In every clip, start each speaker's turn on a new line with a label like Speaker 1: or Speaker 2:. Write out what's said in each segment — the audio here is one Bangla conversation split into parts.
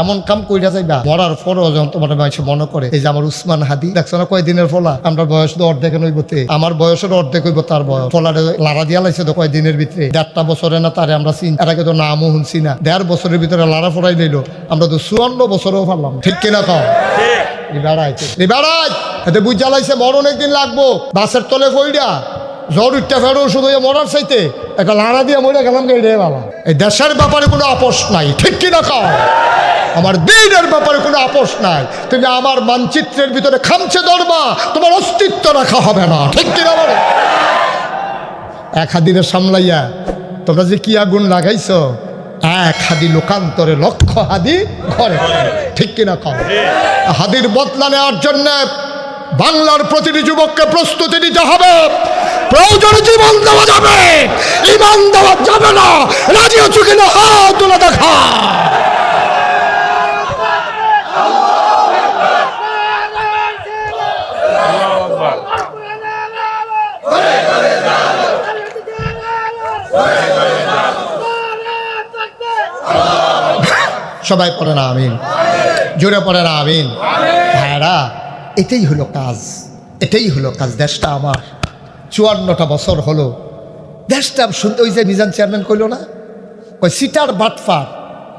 Speaker 1: এমন কাম কইরা যাইবা মরার পরও যখন তোমার মানুষ মনে করে এই যে আমার উসমান হাদি দেখছ না কয়দিনের ফলা? আমরা বয়স তো অর্ধেক নইবতে আমার বয়সের অর্ধেক হইব তার বয়স। ফলারে লারা দিয়া লাইছে তো কয়দিনের ভিতরে? দেড়টা বছরে না তারে আমরা চিন। এর আগে তো নামও শুনছি না। দেড় বছরের ভিতরে লারা ফরাই লইলো। আমরা তো চুয়ান্ন বছরেও পারলাম ঠিক কিনা কম বেড়াইছে বেড়াই এতে বুঝ জ্বালাইছে মরণ একদিন লাগবো। বাসের তলে ফইডা জ্বর উঠতে ফেরো শুধু এই মরার চাইতে। একটা লাড়া দিয়ে মরে গেলাম গে রে বাবা। এই দেশের ব্যাপারে কোনো আপোষ নাই, ঠিক কিনা খাও আমার দিনের ব্যাপারে কোনো আপোষ নাই। তুমি আমার মানচিত্রের ভিতরে খামছে ধরবা তোমার অস্তিত্ব রাখা হবে না, ঠিক কিনা বলো? এক হাদিরে সামলাইয়া, তোমরা যে কি আগুন লাগাইছো, এক হাদি লোকান্তরে লক্ষ হাদি ঘরে ঠিক কিনা কম হাদির বদলা নেওয়ার জন্য বাংলার প্রতিটি যুবককে প্রস্তুতি নিতে হবে। প্রয়োজনে জীবন দেওয়া যাবে। ইমান দেওয়া যাবে না। রাজি হচ্ছ কিনা? হাত তুলে দেখা। সবাই পড়ে না, আমিন। জোরে পড়ে না, আমিন। ভাইরা এটাই হলো কাজ। এটাই হলো কাজ, দেশটা আমার। চুয়ান্নটা বছর হলো। দেশটা শুনতে ওই যে মিজান চেয়ারম্যান কইল না? ওই সিটার বাটফার,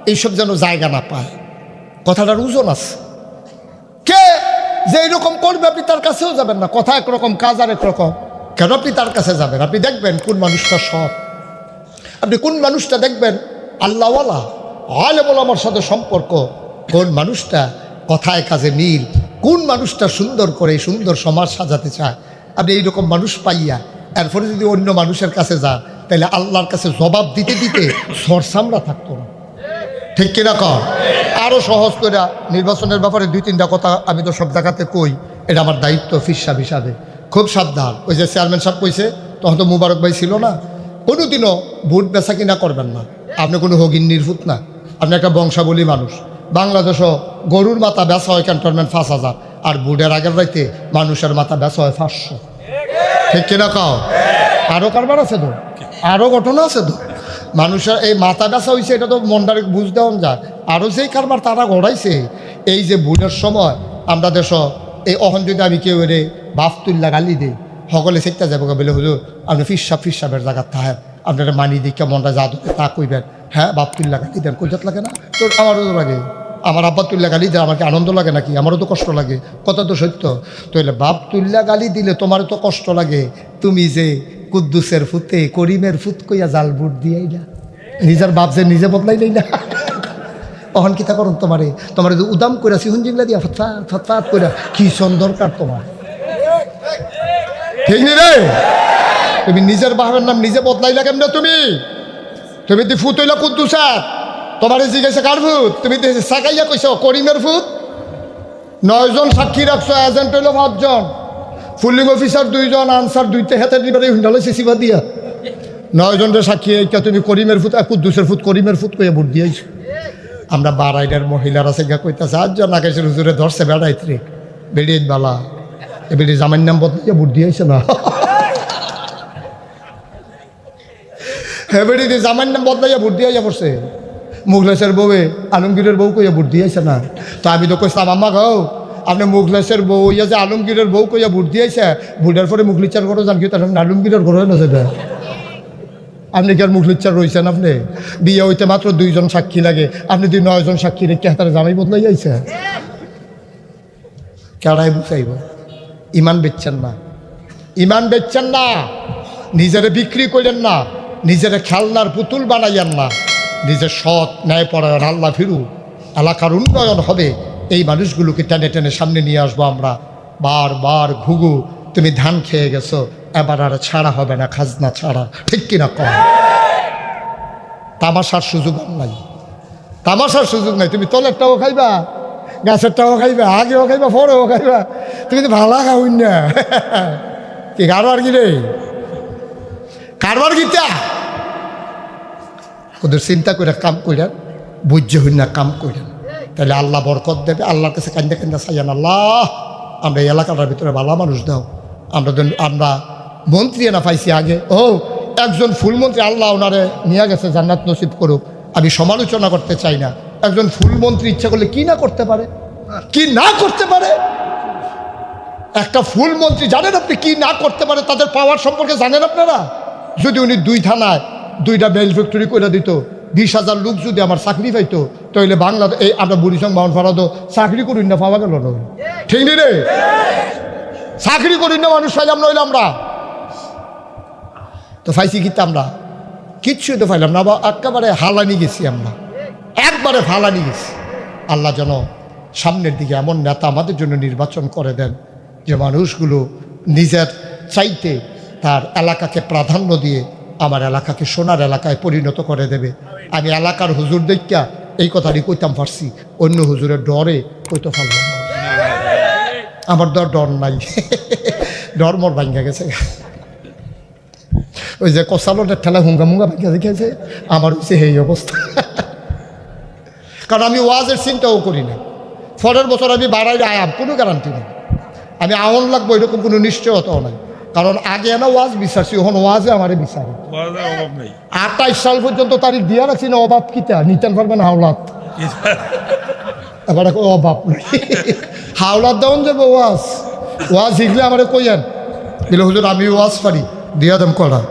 Speaker 1: এইসব যেন জায়গা না পায়। কথাটার ওজন আছে। কে যে এরকম করবে আপনি তার কাছেও যাবেন না। কথা একরকম কাজ আর একরকম কেন আপনি তার কাছে যাবেন? আপনি দেখবেন কোন মানুষটা সৎ। আপনি কোন মানুষটা দেখবেন? আল্লাহওয়ালা, আলেমল আমার সাথে সম্পর্ক। কোন মানুষটা কথায় কাজে মিল? কোন মানুষটা সুন্দর করে সুন্দর সমাজ সাজাতে চায়? আপনি এইরকম মানুষ পাইয়া, এরপরে যদি অন্য মানুষের কাছে যান, তাহলে আল্লাহর কাছে জবাব দিতে দিতে সরসামরা থাকতো না। ঠিক কিনা কর আরও সহজ করে নির্বাচনের ব্যাপারে দুই তিনটা কথা আমি তো সব জায়গাতে কই, এটা আমার দায়িত্ব ফিসাব হিসাবে। খুব সাবধান। ওই যে চেয়ারম্যান সাহেব কইছে, তখন তো মুবারক ভাই ছিল না। কোনোদিনও ভোট বেচা কিনা করবেন না। আপনি কোনো হগিন নির্ভূত না। আপনি একটা বংশাবলী মানুষ। বাংলাদেশও গরুর মাথা বেচা হয় ক্যান্টনমেন্ট পাঁচ হাজার। আর বুটের আগের রাইতে মানুষের মাথা বেচা হয় পাঁচশো। ঠিক কিনা কাও? আরও কারবার আছে তো? আরও ঘটনা আছে তো? মানুষের এই মাথা ব্যথা হয়েছে এটা তো মনটারে বুঝ দেওয়া যায়। আরও যেই কারবার তারা গড়াইছে, এই যে বুনের সময়, আমরা দেশ, এই অহন যদি আমি কেউ এরে বাফ তুল্লা গালি দিই, সকলে সেটা যাব বলে, হুজুর, আপনি ফিসাব ফিসাবের জায়গা থাকেন। আপনারা মানি দিকে মনটা যা তা কইবেন? হ্যাঁ বাপ তুল্লা গালি দেন কইজাত লাগে না? তোর আমারও লাগে। আমার আব্বা তুল্লা গালি দেয়, আমাকে আনন্দ লাগে নাকি? আমারও তো কষ্ট লাগে। কথা তো সত্য। তো এলে বাপ তুল্লা গালি দিলে তোমারও তো কষ্ট লাগে। তুমি যে কুদ্দুসের ফুতে, করিমের ফুত কইয়া জাল বুট দিয়াই না নিজের বাপ যে নিজে বদলাই নাই না অহন কিতা করুন তোমারে? তোমার যে উদাম করে সিহুন জিংলা দিয়া ফতফাত ফতফাত করে কি দরকার তোমার? ঠিক নি রে? তুমি নিজের বাপের নাম নিজে বদলাইলা কেমনে তুমি? তুমি তো ফুট হইলা তোমার জিজ্ঞাসা, কার ফুট তুমি সাকাইয়া কইছ, করিমের ফুট নয়জন সাক্ষী রাখছো এজেন্ট হইল পাঁচজন। ফুলিং অফিসার দুইজন আনসার দুইটা হাতে দিবারে হুন্ডালে সিসিবা দিয়া। নয়জনের সাক্ষী এইটা তুমি করিমের ফুট আর কুদ্দুসের ফুট করিমের ফুট কইয়া ভোট দিয়েছ আমরা বারাইডার মহিলারা সেগা কইতাছে আটজন আকাশের হুজুরে ধরছে বেড়াইত্রে বেড়িয়ে বালা। এ বেড়ি জামাইন নাম বদলিয়ে ভোট দিয়েছে না? হ্যাঁ বেড়ি জামাইন নাম বদলাইয়া ভোট দিয়ে পড়ছে। মুগলেশের বউয়ে আলমগীরের বউ কইয়া ভোট দিয়েছে না। তো আমি তো কইতাম আমা গাও আপনি মুগলেশের বউ ইয়া যে আলমগীরের বউ কইয়া ভোট দিয়েছে ভোটের পরে মুগলিচার ঘরও জান কি তার আলমগীরের ঘর না আপনি কি আর মুখলিচ্ছার রয়েছেন আপনি? বিয়ে হইতে মাত্র দুইজন সাক্ষী লাগে। আপনি দুই নয়জন সাক্ষী রেখে হাতারে জামাই বদলাই যাইছে কেড়াই বুঝাইব? ইমান বেচছেন না। ইমান বেচছেন না। নিজেরে বিক্রি করেন না। নিজেরে খেলনার পুতুল বানাইয়েন না। নিজের সৎ ন্যায় পরায়ণ আল্লাহ ফিরু এলাকার উন্নয়ন হবে। এই মানুষগুলোকে টেনে টেনে সামনে নিয়ে আসব আমরা। বারবার ঘুঘু, তুমি ধান খেয়ে গেছো। এবার আর ছাড়া হবে না, খাজনা ছাড়া। ঠিক কিনা কম তামাশার সুযোগ নাই। তামাশার সুযোগ নাই। তুমি তলেরটাও খাইবা, গাছেরটাও খাইবা, আগেও খাইবা, পরেও খাইবা। তুমি তো ভালা খাওই না। কি কারবার কি রে? কারবার গীতা ওদের চিন্তা করে কাম করেন বুঝ্য না কাম করেন তাহলে আল্লাহ বরকত দেবে, আল্লাহর কাছে কান্দা কান্দা চাইয়ান, আল্লাহ, আমরা এই এলাকাটার ভিতরে ভালো মানুষ দাও। আমরা আমরা মন্ত্রী না পাইছি আগে। ও, একজন ফুলমন্ত্রী আল্লাহ ওনারে নিয়ে গেছে, জান্নাত নসিব করুক। আমি সমালোচনা করতে চাই না। একজন ফুল মন্ত্রী ইচ্ছা করলে কি না করতে পারে? কি না করতে পারে? একটা ফুল মন্ত্রী জানেন আপনি কি না করতে পারে? তাদের পাওয়ার সম্পর্কে জানেন আপনারা? যদি উনি দুই থানায় দুইটা বেল ফ্যাক্টরি করে দিত, বিশ হাজার লোক যদি আমার চাকরি পাইতো তাহলে বাংলা এই আমরা বুড়িসং বাউন ফারাদো চাকরি করুন না পাওয়া গেল না ঠিক নেই রে? চাকরি করি না মানুষ পাইলাম নইলে আমরা। তো পাইছি কিন্তু আমরা? কিচ্ছু তো পাইলাম না বা একেবারে হালানি গেছি আমরা। একবারে ফালানি গেছি। আল্লাহ যেন সামনের দিকে এমন নেতা আমাদের জন্য নির্বাচন করে দেন, যে মানুষগুলো নিজের চাইতে তার এলাকাকে প্রাধান্য দিয়ে আমার এলাকাকে সোনার এলাকায় পরিণত করে দেবে। আমি এলাকার হুজুর দেখা এই কথাটি কইতাম পারছি অন্য হুজুরের ডরে কইতে না। আমার ডর ডর নাই। ডর মোর ভাঙ্গা গেছে। ওই যে কষালোটের ঠেলা হুঙ্গা মুঙ্গা ভাঙ্গা দেখেছে আমার হচ্ছে এই অবস্থা। কারণ আমি ওয়াজের চিন্তাও করি না পরের বছর আমি বাড়াইলে আয়াম, কোনো গ্যারান্টি নেই। আমি আওয়ান লাগবো, এরকম কোনো নিশ্চয়তাও নাই। কারণ আগে না ওয়াজ বিচারছি ওখানে ওয়াজে আমারে বিচারে। আঠাইশ সাল পর্যন্ত তারিখ দিয়া রাখছি না অভাব কিতা? নিতেন পারবেন হাওলাত। এবার এখন অভাব নেই। হাওলাত দেওয়ান যাব ওয়াজ। ওয়াজ শিখলে আমারে কইয়েন বলে হুজুর আমি ওয়াজ পারি দিয়া দেম করা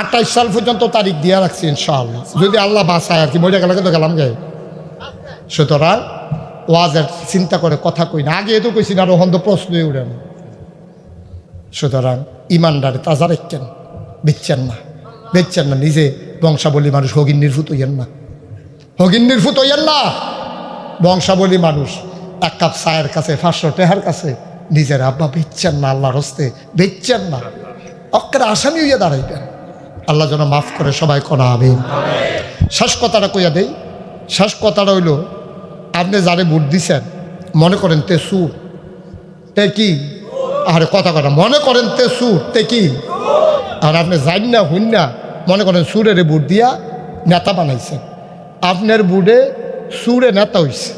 Speaker 1: আঠাইশ সাল পর্যন্ত তারিখ দিয়া রাখছি ইনশাআল্লাহ। যদি আল্লাহ বাসায় আর কি মরে গেলে তো গেলাম গে। সুতরাং ওয়াজের চিন্তা করে কথা কই না। আগে তো কইছি না আর ওখান তো প্রশ্নই উঠে না। সুতরাং ইমানদারে তাজা রেখছেন বেচছেন না। বেচছেন না, নিজে বংশাবলী মানুষ হগিন নির্ভূত হইয়েন না। হগিন নির্ভূত হইয়েন না। বংশাবলী মানুষ এক কাপ চায়ের কাছে, পাঁচশো টেহার কাছে নিজের আব্বা বেচছেন না, আল্লাহর হস্তে বেচছেন না। অক্কের আসামি হইয়া দাঁড়াইবেন। আল্লাহ যেন মাফ করে সবাই করা হবে শেষ কথাটা কইয়া দেই। শেষ কথাটা হইল, আপনি যারে ভোট দিছেন, মনে করেন তে সুর। তে কি? আরে, কথা কথা মনে করেন তে সুর, তে কি? আর আপনি জান না হুন না মনে করেন সুরের বুট দিয়া নেতা বানাইছেন। আপনার বুড়ে সুরে নেতা হইছে।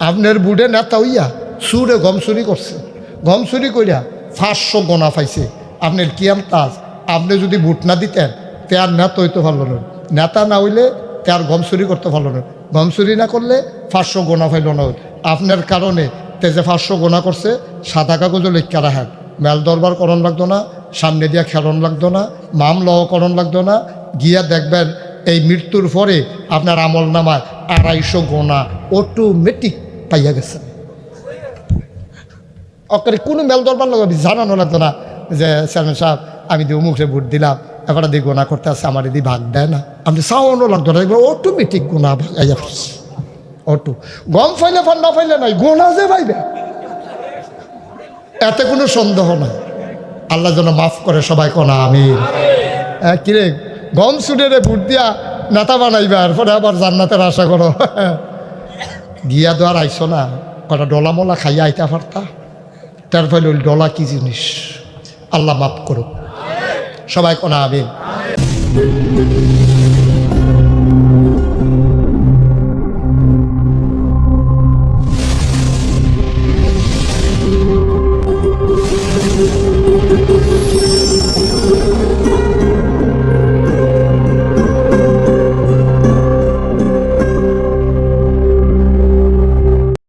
Speaker 1: আপনার বুড়ে নেতা হইয়া সুরে গম চুরি করছে। গম চুরি করিয়া পাঁচশো গোনা পাইছে। আপনার কিয়াম তাজ? আপনি যদি বুট না দিতেন, তে আর নেতা হইতে পারল না। নেতা না হইলে তে আর গম চুরি করতে পারল না। গম চুরি না করলে পাঁচশো গোনা পাইল না। আপনার কারণে তে যে পাঁচশো গোনা করছে, সাদা কাগজও লেখা রাখেন মেল দরবার করণ লাগতো না, সামনে দিয়া খেলন লাগতো না মামলাও করণ লাগতো না, গিয়া দেখবেন এই মৃত্যুর পরে আপনার আমল নামায় আড়াইশো গোনা অটোমেটিক পাইয়া গেছে। অকারে কোনো মেল দরবার লাগবে জানানো লাগতো না যে, চেয়ারম্যান সাহেব, আমি দিয়ে মুখে ভোট দিলাম, এবারে দিয়ে গোনা করতে আসছে আমার এদি ভাগ দেয় না। আমি চাওয়ানো লাগতো না এবার অটোমেটিক গোনা ভাগাইয়া অটো। গম ফাইলে ফান না ফাইলে নাই গোনা যে ভাইবে এতে কোনো সন্দেহ নাই। আল্লাহ যেন মাফ করে সবাই কনা আমি কিরে, গম সুডেরে বুট দিয়া নেতা বানাইবে আর পরে আবার জান্নাতের আশা করো। গিয়া আর আইসো না। কটা ডলা মলা খাইয়া আইতা পারতা। তার ফলে ওই ডলা কি জিনিস? আল্লাহ মাফ করুক। সবাই কনা, আমিন।